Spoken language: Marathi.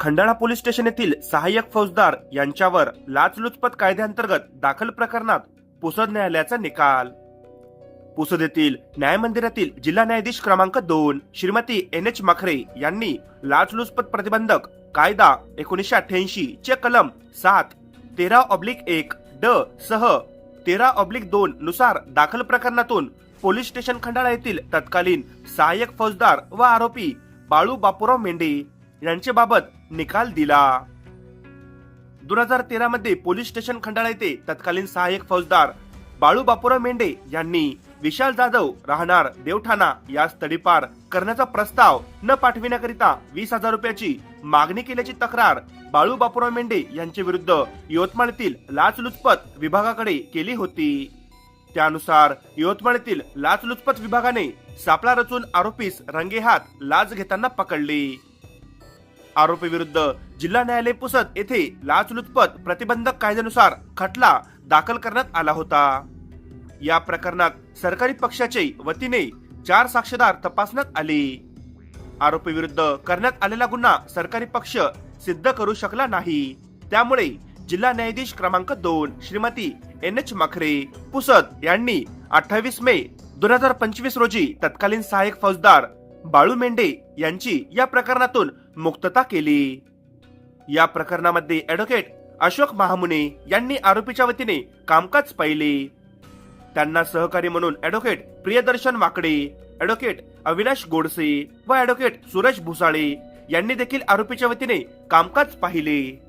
खंडाळा पोलीस स्टेशन येथील सहाय्यक फौजदार यांच्यावर लाचलुचपत कायद्याअंतर्गत दाखल प्रकरणात पुसद न्यायालयाचा निकाल. पुसद येथील न्यायमंदिरातील जिल्हा न्यायाधीश क्रमांक दोन श्रीमती एन एच मखरे यांनी लाचलुचपत प्रतिबंधक कायदा एकोणीसशे अठ्ठ्याऐंशी चे कलम सात तेरा ऑब्लिक एक ड सह तेरा ऑब्लिक दोन नुसार दाखल प्रकरणातून पोलीस स्टेशन खंडाळा येथील तत्कालीन सहाय्यक फौजदार व आरोपी बाळू बापूराव मेंढे यांच्याबाबत निकाल दिला. दोन हजार तेरा मध्ये पोलीस स्टेशन खंडाळा येथे तत्कालीन सहाय्यक फौजदार बाळू बापूराव मेंढे यांनी विशाल जाधव राहणार देवठाणा यास तडीपार करण्याचा प्रस्ताव न पाठविण्याकरिता वीस हजार रुपयाची मागणी केल्याची तक्रार बाळू बापूराव मेंढे यांच्या विरुद्ध यवतमाळतील लाचलुचपत विभागाकडे केली होती. त्यानुसार यवतमाळतील लाचलुचपत विभागाने सापळा रचून आरोपीस रंगेहात लाच घेताना पकडली. आरोपी विरुद्ध जिल्हा न्यायालय पुसद येथे लाचलुचपत प्रतिबंधक कायद्यानुसार खटला दाखल करण्यात आला होता. या प्रकरणात सरकारी पक्षाचे वतीने चार साक्षीदार तपासण्यात आले. आरोपी विरुद्ध करण्यात आलेला गुन्हा सरकारी पक्ष सिद्ध करू शकला नाही. त्यामुळे जिल्हा न्यायाधीश क्रमांक दोन श्रीमती एन एच मखरे पुसद यांनी अठ्ठावीस मे दोन हजार पंचवीस रोजी तत्कालीन सहाय्यक फौजदार बाळू मेंढे यांची या प्रकरणातून मुक्तता केली. या प्रकरणामध्ये ऍडव्होकेट अशोक महामुने यांनी आरोपीच्या वतीने कामकाज पाहिले. त्यांना सहकारी म्हणून ऍडव्होकेट प्रियदर्शन वाकडे ऍडव्होकेट अविनाश गोडसे व ऍडव्होकेट सुरेश भुसाळे यांनी देखील आरोपीच्या वतीने कामकाज पाहिले.